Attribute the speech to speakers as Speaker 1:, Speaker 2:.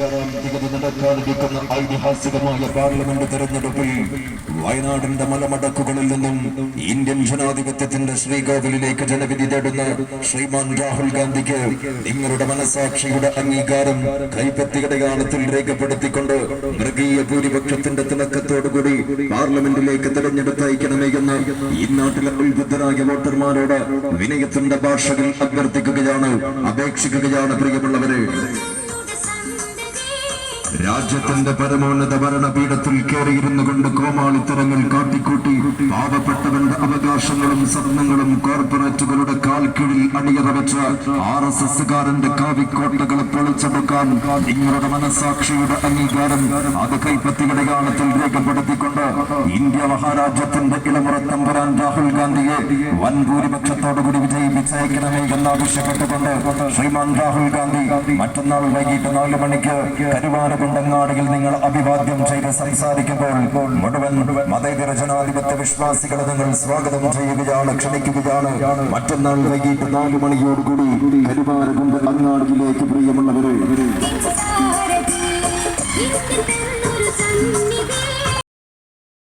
Speaker 1: തീയതി ഐതിഹാസികമായ പാർലമെന്റ് തെരഞ്ഞെടുപ്പിൽ വയനാടിന്റെ മലമടക്കുകളിൽ നിന്നും ഇന്ത്യൻ ജനാധിപത്യത്തിന്റെ ശ്രീകോവിലേക്ക് ജനവിധി തേടുന്ന ശ്രീമാൻ രാഹുൽ ഗാന്ധിക്ക് നിങ്ങളുടെ മനസാക്ഷിയുടെ അംഗീകാരം കൈപ്പത്തിയടയാളത്തിൽ രേഖപ്പെടുത്തിക്കൊണ്ട് മൃഗീയ ഭൂരിപക്ഷത്തിന്റെ തിളക്കത്തോടുകൂടി പാർലമെന്റിലേക്ക് തെരഞ്ഞെടുത്തയക്കണമേ എന്ന് ഈ നാട്ടിലെ ഉത്ബുദ്ധരായ വോട്ടർമാരോട് വിനയത്തിന്റെ ഭാഷകൾ അഭ്യർത്ഥിക്കുകയാണ് അപേക്ഷിക്കുകയാണ് പ്രിയമുള്ളവരെ. രാജ്യത്തിന്റെ പരമോന്നത ഭരണപീഠത്തിൽ കയറിയിരുന്നു കൊണ്ട് കോമാളിത്തരങ്ങൾ കാട്ടിക്കൂട്ടി. പാവപ്പെട്ടവന്റെ അവകാശങ്ങളും സ്വപ്നങ്ങളും കോർപ്പറേറ്റുകളുടെ കാൽക്കീഴിൽ അണിയറ വെച്ച ആർ എസ് എസ്സുകാരന്റെ കാവിക്കോട്ടകളെ പൊളിച്ചെടുക്കാൻ നിങ്ങളുടെ മനസാക്ഷിയുടെ അംഗീകാരം അത് കൈപ്പത്തിയുടെ കാലത്തിൽ രേഖപ്പെടുത്തിക്കൊണ്ട് ഇന്ത്യ മഹാരാജ്യത്തിന്റെ ഇളമുറ തമ്പുരാൻ രാഹുൽ ഗാന്ധിയെ വൻ ഭൂരിപക്ഷത്തോടുകൂടി വിജയിപ്പിച്ചയക്കണമേ എന്നാവശ്യപ്പെട്ടുകൊണ്ട് ശ്രീമാൻ രാഹുൽ ഗാന്ധി മറ്റന്നാൾ വൈകിട്ട് നാല് മണിക്ക് കരുവാരകുണ്ടങ്ങാടിയിൽ നിങ്ങൾ അഭിവാദ്യം ചെയ്ത് സംസാരിക്കുമ്പോൾ മുഴുവൻ മതേതര ജനാധിപത്യ വിശ്വാസികളെ നിങ്ങൾ സ്വാഗതം ചെയ്യുകയാണ് ക്ഷണിക്കുകയാണ്. മറ്റന്നാൾ വൈകിട്ട് നാല് മണിയോടുകൂടി കരുവാരകുണ്ട് അങ്ങാടിയിലേക്ക് പ്രിയമുള്ളവരെ.